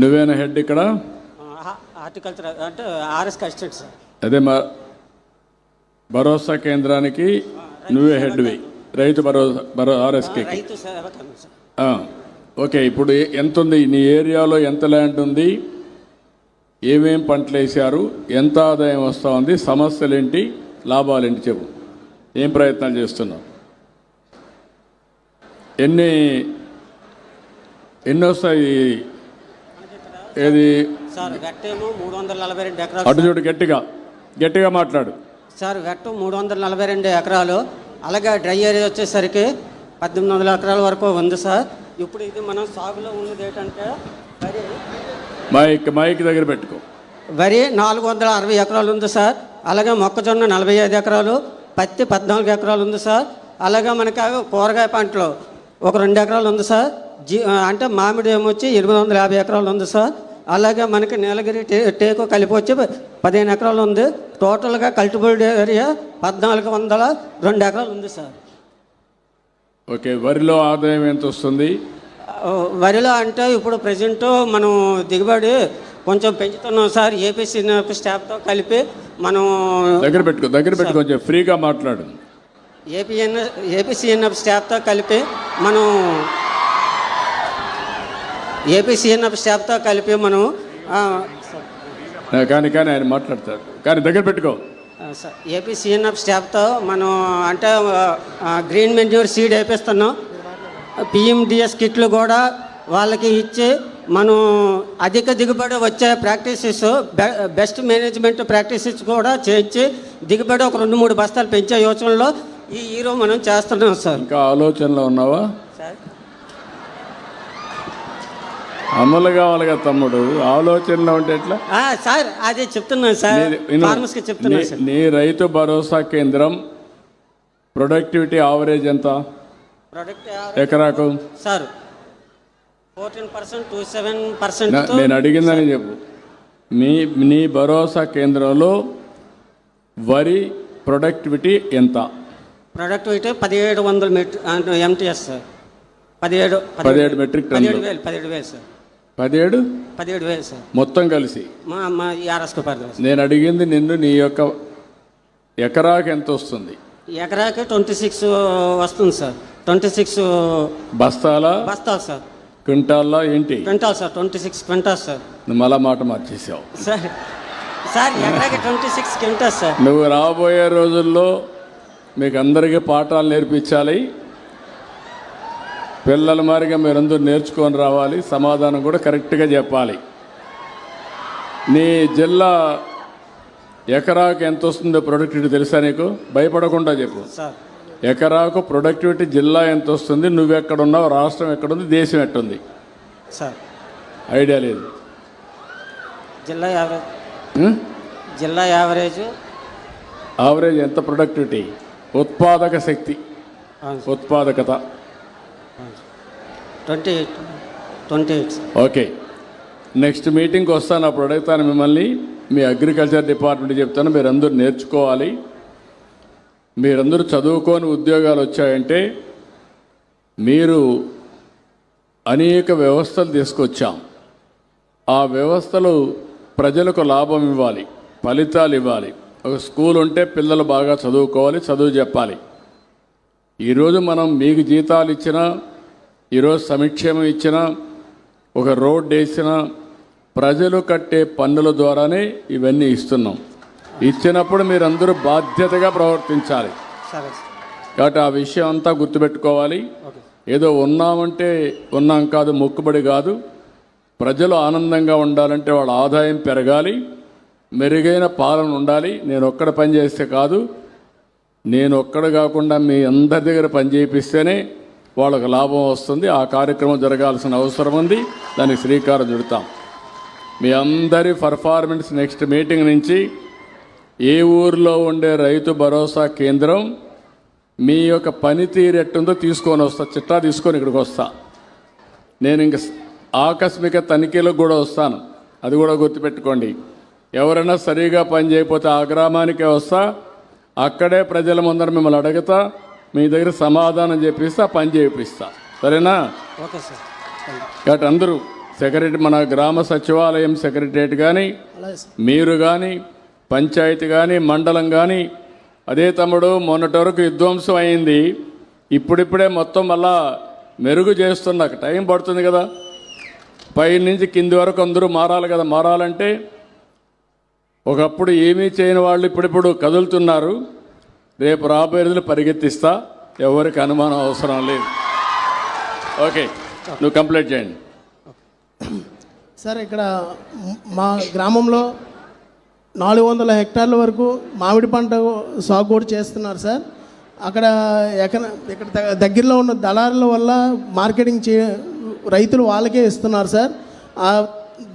నువ్వేనా హెడ్ ఇక్కడ? హార్టికల్చర్ అంటే ఆర్ఎస్ సార్. అదే మా భరోసా కేంద్రానికి నువ్వే హెడ్వి రైతు భరోసా భరో ఆర్ఎస్కే ఓకే ఇప్పుడు ఎంత ఉంది నీ ఏరియాలో ఎంత ల్యాండ్ ఉంది? ఏమేం పంటలు వేసారు ఎంత ఆదాయం వస్తూ ఉంది? సమస్యలు ఏంటి లాభాలు ఏంటి చెప్పు. ఏం ప్రయత్నాలు చేస్తున్నావు? ఎన్ని ఎన్ని వస్తాయి ఏది? సార్ వెట్టేమో మూడు వందల నలభై రెండు ఎకరాలు అటు చూడు గట్టిగా. గట్టిగా మాట్లాడు. సార్ వెట్టు మూడు వందల నలభై రెండు ఎకరాలు. అలాగే డ్రై ఏరియా వచ్చేసరికి పద్దెనిమిది వందల ఎకరాల వరకు ఉంది సార్. ఇప్పుడు ఇది మనం సాగులో ఉన్నది ఏంటంటే వరి. మైక్ మైక్ దగ్గర పెట్టుకో. వరి నాలుగు వందల అరవై ఎకరాలు ఉంది సార్. అలాగే మొక్కజొన్న నలభై ఐదు ఎకరాలు. పత్తి పద్నాలుగు ఎకరాలు ఉంది సార్. అలాగే మనకి కూరగాయ పంటలు ఒక రెండు ఎకరాలు ఉంది సార్. జీ అంటే మామిడి ఏమొచ్చి ఎనిమిది వందల యాభై ఎకరాలు ఉంది సార్. అలాగే మనకి నీలగిరి టే టేకు కలిపి వచ్చి పదిహేను ఎకరాలు ఉంది. టోటల్గా కల్టిబుల్డ్ ఏరియా పద్నాలుగు వందల రెండు ఎకరాలు ఉంది సార్. ఓకే వరిలో ఆదాయం ఎంత వస్తుంది? వరిలో అంటే ఇప్పుడు ప్రజెంట్ మనం దిగుబడి కొంచెం పెంచుతున్నాం సార్. ఏపీసీ స్టాఫ్తో కలిపి మనం దగ్గర పెట్టుకో దగ్గర పెట్టుకో కొంచెం ఫ్రీగా మాట్లాడు. ఏపీఎన్ ఏపీసీఎన్ఎఫ్ స్టాఫ్తో కలిపి మనం ఏపీసీఎన్ఎఫ్ స్టాఫ్తో కలిపి మనం కానీ కానీ ఆయన మాట్లాడతాడు కానీ దగ్గర పెట్టుకో. ఆ, సార్ ఏపీసీఎన్ఎఫ్ స్టాఫ్తో మనం అంటే గ్రీన్ మెన్యూర్ సీడ్ వేపిస్తున్నాం. పిఎండిఎస్ కిట్లు కూడా వాళ్ళకి ఇచ్చి మనం అధిక దిగుబడి వచ్చే ప్రాక్టీసెస్ బెస్ట్ మేనేజ్మెంట్ ప్రాక్టీసెస్ కూడా చేయించి దిగుబడి ఒక రెండు మూడు బస్తాలు పెంచే యోచనలో ఈ హీరో మనం చేస్తున్నాం సార్. ఇంకా ఆలోచనలో ఉన్నావా సార్ అమలు కావాలి కదా తమ్ముడు. ఆలోచనలో ఉంటే ఎట్లా? సార్ అదే చెప్తున్నాను సార్. చెప్తున్నాను నీ- సార్. నీ రైతు భరోసా కేంద్రం ప్రొడక్టివిటీ ఆవరేజ్ ఎంత? ప్రొడక్ట్ ఎకరాకు? Sir fourteen percent two seven percent నేను అడిగిందని చెప్పు. మీ నీ భరోసా కేంద్రంలో వరి ప్రొడక్టివిటీ ఎంత? ప్రొడక్టివిటీ పదిహేడు వందల మెట్రి ఎంటీఎస్ సార్. పదిహేడు పదిహేడు మెట్రిక్. పదిహేడు వేలు పదిహేడు వేలు సార్. పదిహేడు? పదిహేడు వేలు సార్. మొత్తం కలిసి? మా మా ఆర్ఎస్కు పర్లేదు నేను అడిగింది నిన్ను నీ యొక్క ఎకరాకు ఎంత వస్తుంది? ఎకరాకి ట్వంటీ సిక్స్ వస్తుంది సార్. ట్వంటీ సిక్స్ బస్తాలా? బస్తాలు సార్. క్వింటాల్లా ఏంటి? Quintal sir. Twenty six quintal sir. నువ్వు మళ్ళా మాట మార్చేసావు. సార్ సార్ ఎకరాకి ట్వంటీ సిక్స్ క్వింటాల్ సార్. నువ్వు రాబోయే రోజుల్లో మీకు అందరికీ పాఠాలు నేర్పించాలి. పిల్లల మారిగా మీరందరూ నేర్చుకొని రావాలి. సమాధానం కూడా కరెక్ట్గా చెప్పాలి. నీ జిల్లా ఎకరాకు ఎంత వస్తుందో ప్రొడక్టివిటీ తెలుసా నీకు? భయపడకుండా చెప్పు. ఎకరాకు ప్రొడక్టివిటీ జిల్లా ఎంత వస్తుంది? నువ్వు ఎక్కడున్నావు రాష్ట్రం ఎక్కడుంది దేశం ఎట్టుంది సార్. ఐడియా లేదు. జిల్లా యావరేజ్? జిల్లా యావరేజ్. ఆవరేజ్ ఎంత ప్రొడక్టివిటీ? ఉత్పాదక శక్తి. ఉత్పాదకత. Twenty eight. Twenty eight okay. Next మీటింగ్కి వస్తాను అప్పుడు అడుగుతాను మిమ్మల్ని. మీ అగ్రికల్చర్ డిపార్ట్మెంట్ చెప్తాను మీరందరూ నేర్చుకోవాలి. మీరందరూ చదువుకొని ఉద్యోగాలు వచ్చాయంటే మీరు అనేక వ్యవస్థలు తీసుకొచ్చాం. ఆ వ్యవస్థలు ప్రజలకు లాభం ఇవ్వాలి ఫలితాలు ఇవ్వాలి. ఒక స్కూల్ ఉంటే పిల్లలు బాగా చదువుకోవాలి చదువు చెప్పాలి. ఈరోజు మనం మీకు జీతాలు ఇచ్చినా ఈరోజు సమిక్షేమం ఇచ్చినా ఒక రోడ్ వేసినా ప్రజలు కట్టే పన్నుల ద్వారానే ఇవన్నీ ఇస్తున్నాం. ఇచ్చినప్పుడు మీరందరూ బాధ్యతగా ప్రవర్తించాలి. కాబట్టి ఆ విషయం అంతా గుర్తుపెట్టుకోవాలి. ఏదో ఉన్నామంటే ఉన్నాం కాదు మొక్కుబడి కాదు. ప్రజలు ఆనందంగా ఉండాలంటే వాళ్ళ ఆదాయం పెరగాలి. మెరుగైన పాలన ఉండాలి. నేను ఒక్కడ పని చేస్తే కాదు. నేను ఒక్కడ కాకుండా మీ అందరి దగ్గర పని చేయిస్తేనే వాళ్ళకు లాభం వస్తుంది. ఆ కార్యక్రమం జరగాల్సిన అవసరం ఉంది. దానికి శ్రీకారం చుడతాం. మీ అందరి పర్ఫార్మెన్స్ నెక్స్ట్ మీటింగ్ నుంచి ఏ ఊరిలో ఉండే రైతు భరోసా కేంద్రం మీ యొక్క పనితీరు ఎట్టుందో తీసుకొని వస్తా. చిట్టా తీసుకొని ఇక్కడికి వస్తా. నేను ఇంక ఆకస్మిక తనిఖీలకు కూడా వస్తాను. అది కూడా గుర్తుపెట్టుకోండి. ఎవరైనా సరిగా పని చేయకపోతే ఆ గ్రామానికే వస్తా. అక్కడే ప్రజల ముందర మిమ్మల్ని అడుగుతా మీ దగ్గర సమాధానం చెప్పిస్తా పని చేయిస్తా సరేనా? Okay sir. కాబట్టి అందరూ సెక్రటరీ మన గ్రామ సచివాలయం సెక్రటరియట్ కానీ మీరు కానీ పంచాయతీ కానీ మండలం కానీ అదే తమ్ముడు మొన్నటి వరకు విధ్వంసం అయింది. ఇప్పుడిప్పుడే మొత్తం మళ్ళా మెరుగు చేస్తున్నా టైం పడుతుంది కదా. పై నుంచి కింది వరకు అందరూ మారాలి కదా. మారాలంటే ఒకప్పుడు ఏమీ చేయని వాళ్ళు ఇప్పుడిప్పుడు కదులుతున్నారు. రేపు రాబోయే రోజులు పరిగెత్తిస్తా. ఎవరికి అనుమానం అవసరం లేదు. ఓకే నువ్వు కంప్లీట్ చేయండి. సార్ ఇక్కడ మా గ్రామంలో నాలుగు వందల హెక్టార్ల వరకు మామిడి పంట సాగు కూడా చేస్తున్నారు సార్. అక్కడ ఎక్కడ ఇక్కడ దగ్గరలో ఉన్న దళారుల వల్ల మార్కెటింగ్ చే రైతులు వాళ్ళకే ఇస్తున్నారు సార్.